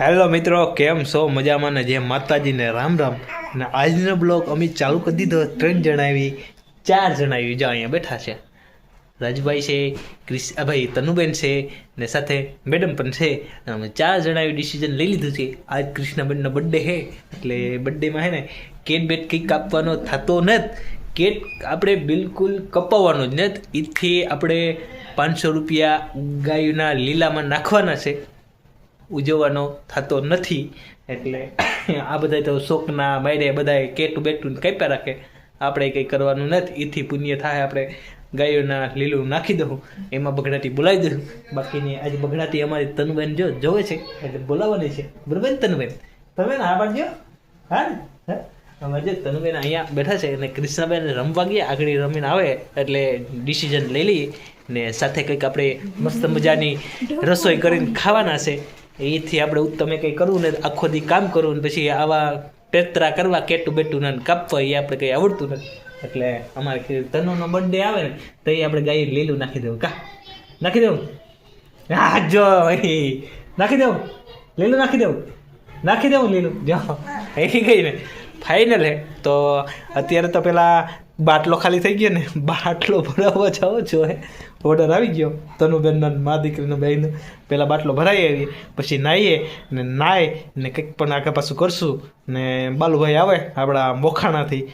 Hello મિત્રો, કેમ છો? મજામાં ને? જે માતાજીને રામ રામ. ને આજનો બ્લોગ અમે ચાલુ કરી દીધો, ત્રણ જણાવી, ચાર જણાવી. જો અહીંયા બેઠા છે. રાજભાઈ છે, ક્રિસ, આ ભાઈ તનુબેન છે, ને સાથે મેડમ પણ છે. અને અમે ચાર જણાવી ડિસિઝન લઈ લીધું છે. આજ કૃષ્ણબેનનો બર્થડે છે. એટલે બર્થડેમાં છે ને, કેક બેટ કંઈક કાપવાનો થતો નથી. કેક આપણે બિલકુલ કપાવવાનો જ નથી. એથી આપણે પાંચસો રૂપિયા ગાયના લીલામાં નાખવાના છે. ઉજવવાનો થતો નથી. એટલે આ બધા તો શોકના માયરે બધાએ કેટું બેટું કાપ્યા રાખે. આપણે કંઈ કરવાનું નથી. એથી પુણ્ય થાય. આપણે ગાયોના લીલું નાખી દઉં. એમાં બગડાટી બોલાવી દઉં. બાકીની આજે બગડાટી અમારી તનુબેન જો જોવે છે. એટલે બોલાવવાની છે. બરાબર તનુબેન તમે ને આ બાજુ હા ને? અમારે જે તનુબેન અહીંયા બેઠા છે અને કૃષ્ણાબેન રમવા ગયા. આગળ રમીને આવે એટલે ડિસિઝન લઈ લઈએ. ને સાથે કંઈક આપણે મસ્ત મજાની રસોઈ કરીને ખાવાના છે. એથી આપણે તમે કંઈ કરવું ને આખો દી કામ કરવું ને પછી આવા પેતરા કરવા કેટું બેટું ને કાપવા એ આપણે કંઈ આવડતું નથી. એટલે અમારે ધનુનો બર્થડે આવે ને, તો એ આપણે ગાય લીલું નાખી દેવું. કા? નાખી દેવું? હા, જો નાખી દેવું? લીલું નાખી દેવું? નાખી દેવું લીલું? જો એ ગઈ ને. ફાઇનલ હે. તો અત્યારે તો પેલા બાટલો ખાલી થઈ ગયો ને. બાટલો ભરાવવા જાઓ છો, હે. ઓર્ડર આવી ગયો. તનુબેનનો મા દીકરીનો બેન પહેલાં બાટલો ભરાઈ આવી. પછી નાહીએ ને નાય ને કંઈક પણ આગળ પાછું કરશું ને બાલુભાઈ આવે આપણા મોખાણાથી.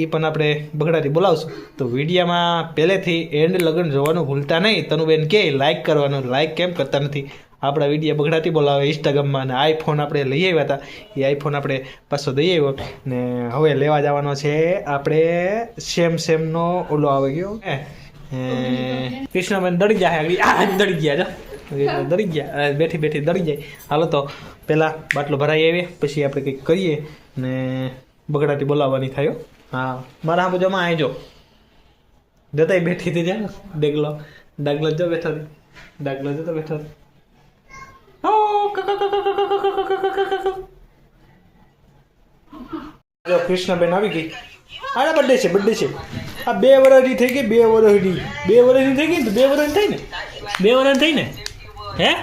એ પણ આપણે બગડાથી બોલાવશું. તો વિડીયામાં પહેલેથી એન્ડ લગ્ન જોવાનું ભૂલતા નહીં. તનુબેન કે લાઇક કરવાનું. લાઇક કેમ કરતા નથી? આપણા વિડીયા બગડાથી બોલાવે. ઇન્સ્ટાગ્રામમાં અને આઈફોન આપણે લઈ આવ્યા હતા. એ આઈફોન આપણે પાછો દઈ આવ્યો. ને હવે લેવા જવાનો છે આપણે સેમ સેમનો ઓલો આવી ગયો. હે કૃષ્ણ બેન દડી ગયા આગળ આ દડી ગયા જો દડી ગયા બેઠી બેઠી દડી જાય હાલો તો પેલા બાટલો ભરાઈ આવીએ પછી આપણે કંઈક કરીએ ને બગડાટી બોલાવવાની થયો હા મારા આ બધામાં આવી જો જતાય બેઠી હતી જ્યાં ડેગલો ડાગલો જો બેઠો ડાગલો જતો બેઠો કૃષ્ણબેન આવી ગઈ આના બર્થડે છે બર્થડે છે. આ બે વર્ષની થઈ ગઈ બે વર્ષની. બે વર્ષની થઈ ગઈ ને બે વર્ષની થઈ ને? બે વર્ષની થઈ ને? હે?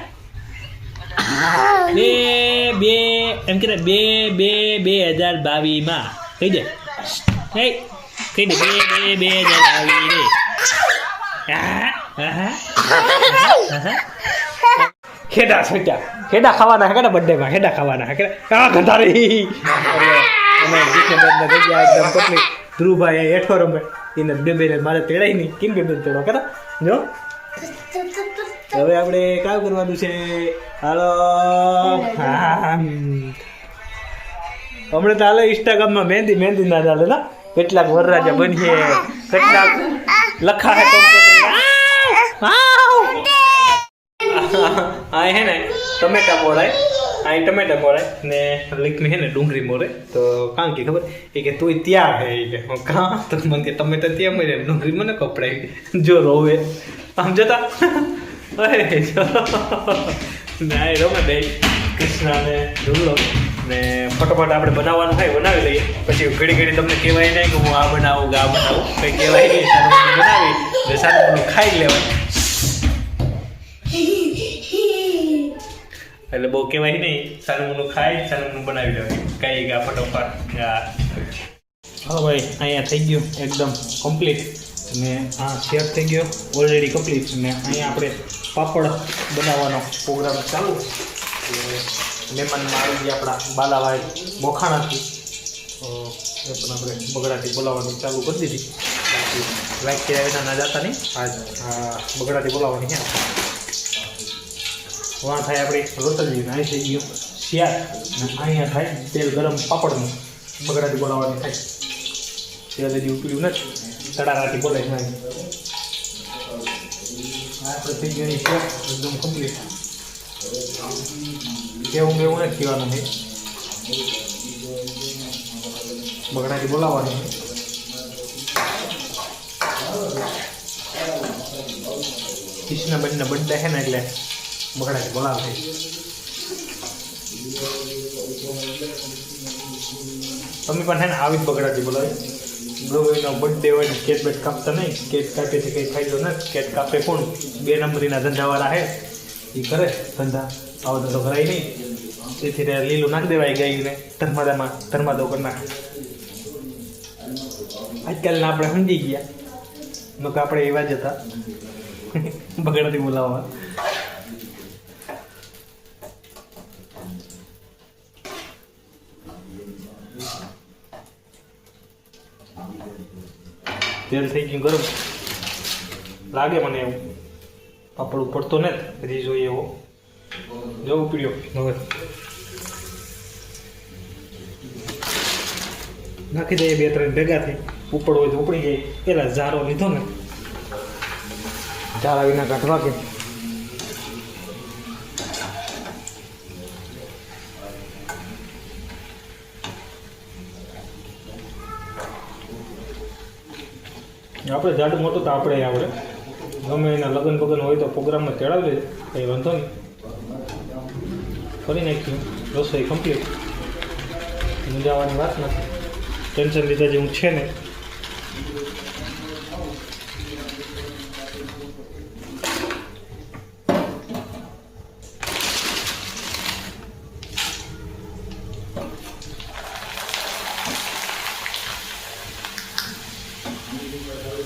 બે બે એમ કે બે બે બે હજાર બાવીસમાં. કહી દે હે કહી દે બે બે બે હજાર બાવીસ. રે હા, હા, હા, હા. ખેડા. ખેડા ખાવાના હેડા બર્થડેમાં હેડા ખાવાના હેડા આ એકદમ ધ્રુવભાઈ અહીં હેઠો રમે. એને બે બે મારે તેડાય નહીં. કેમ કે બેન તેડો? કરા જો. હવે આપણે કામ કરવાનું છે. હાલો. હમણાં તો હાલે ઇન્સ્ટાગ્રામમાં મહેંદી મહેંદી ના ચાલે ના? કેટલાક વરરાજા બનીએ કેટલાક લખા હા. હે ને? ટમેટા મોરાય આ ટમેટા મોરે ને લીકની હે ને ડુંગળી મોરે. તો કાં કે ખબર? એ કે તું ત્યાં હે. એ કે કાં તો મને કે ટમેટા ત્યાં મરે ડુંગળી મને કપડાય. જો રોવે. આમ જતા. અરે ના એ રમે બે કૃષ્ણ ને ને ફટોફટ આપણે બનાવવાનું થાય બનાવી લઈએ. પછી ઘડી ઘડી તમને કહેવાય નહીં કે હું આ બનાવું કે આ બનાવું. કંઈ કહેવાય નહીં બનાવી. સારું ખાઈ જ એટલે બહુ કહેવાય નહીં સારું ખાય ખાઈ બનાવી લેવાય કઈ ગયા ફટોફટ હા હા ભાઈ, અહીંયા થઈ ગયું એકદમ કમ્પ્લીટ ને આ શેર થઈ ગયો ઓલરેડી કમ્પ્લીટ ને અહીંયા આપણે પાપડ બનાવવાનો પ્રોગ્રામ ચાલુ. મહેમાનમાં આવી ગયા આપણા બાલાભાઈ મોખાણાથી એ પણ આપણે બગડાથી બોલાવવાની ચાલુ કરી દીધી. બાકી લાઈક કર્યા વિના ના જતા નહીં. આ બગડાથી બોલાવવાની છે. વાં થાય આપણી રોટલી ને અહીં થઈ શિયાર શિયાળ ને અહીંયા થાય તેલ ગરમ પાપડનું બગડાથી બોલાવવાની થાય. તેલ હજી ઉકળ્યું નથી. તળારાથી બોલે છે. આપણે થઈ ગયું શિયાર એકદમ કમ્પ્લીટ કેવું કેવું નથી કહેવાનું છે બગડાથી બોલાવવાની છે બંને બર્થડે છે ને એટલે બોલાવે છે. તમે પણ છે ને આવી જ બગડાથી બોલાવે. ગૌરીનો બર્થડે હોય ને કેક બેટ કાપતા નહીં. કેક કાપે છે કંઈ ફાયદો નથી. કેક કાપે કોણ? બે નંબરીના ધંધાવાળા છે. એ કરે ધંધા. આવો ધંધો કરાય નહીં. તેથી લીલું નાખી દેવાય ગાયું ને ધર્માદામાં, ધર્માદો કરી નાખે આજકાલના આપણે સમજી ગયા. નકર આપણે એવા જ હતા. બગડાથી બોલાવવા. તેલ થઈ ગયું ગરમ. લાગે મને એવું. પાપડ ઉપડતો ને હજી જોઈએ એવો. જો ઉપડ્યો. હવે. નાખી દઈએ બે ત્રણ ભેગા થઈ. ઉપડ હોય તો ઉપડી જાય. પેલા ઝારો લીધો ને. ઝારા વિના કાઢવા કે આપણે જાડું મોટું તો આપણે આવડે. ગમે એના લગ્ન બગન હોય તો પ્રોગ્રામમાં ચડાવી લેજો કંઈ વાંધો નહીં. કરી નાખ્યું રસોઈ કમ્પ્લીટ મૂંઝાવાની વાત નથી. ટેન્શન લીધા જેવું છે ને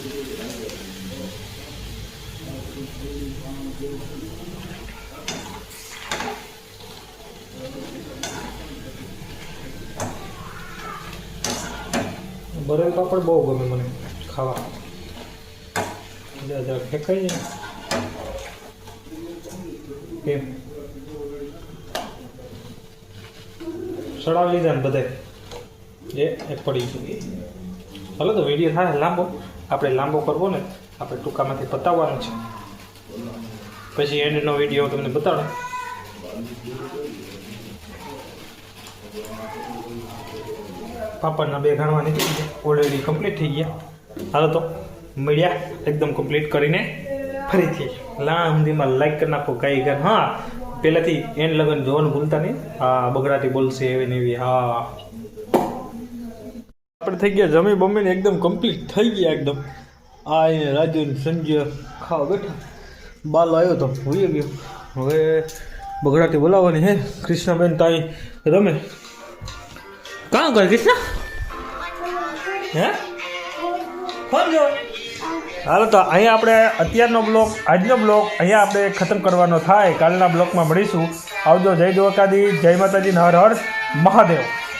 બરેલ પાપડ બહુ ગમે મને ખાવા. જરા ફેંકાઈ જાય. કેમ? સડાવી લીધા ને બધે એ, એક પડી ગયું. ચાલો તો વીડિયો થાય, લાંબો. આપણે લાંબો કરવો ને, આપણે ટૂંકામાંથી પતાવવાનો છે. પછી એન્ડનો વીડિયો તમને બતાડો. પાપડના બે ઘણવા નીકળી ગયા. ઓલરેડી કમ્પ્લીટ થઈ ગયા. હાલો તો મળ્યા એકદમ કમ્પ્લીટ કરીને ફરીથી લાંબીમાં લાઈક કરી નાખો કઈ ગન હા, પહેલાંથી એન્ડ લગન જોવાનું ભૂલતા નહીં. હા બગડાટી બોલશે એવી ને એવી. હા. આપણે થઈ ગયા, જમી બમીને એકદમ કમ્પ્લીટ થઈ ગયા એકદમ. આ અહીંયા રાજુ સંજય ખાવા બેઠા. બાલ આવ્યો તો, હોઈ ગયો. હવે બગડાટી બોલાવવાની હે. કૃષ્ણબેન તાઈ રમે. કામ કરે કૃષ્ણ? હે? સમજો હાલો તો અહીંયા આપણે અત્યારનો બ્લોક, આજનો બ્લોક અહીંયા આપણે ખતમ કરવાનો થાય. કાલના બ્લોકમાં મળીશું. આવજો. જય દ્વારકાધી જય માતાજી, હર હર મહાદેવ.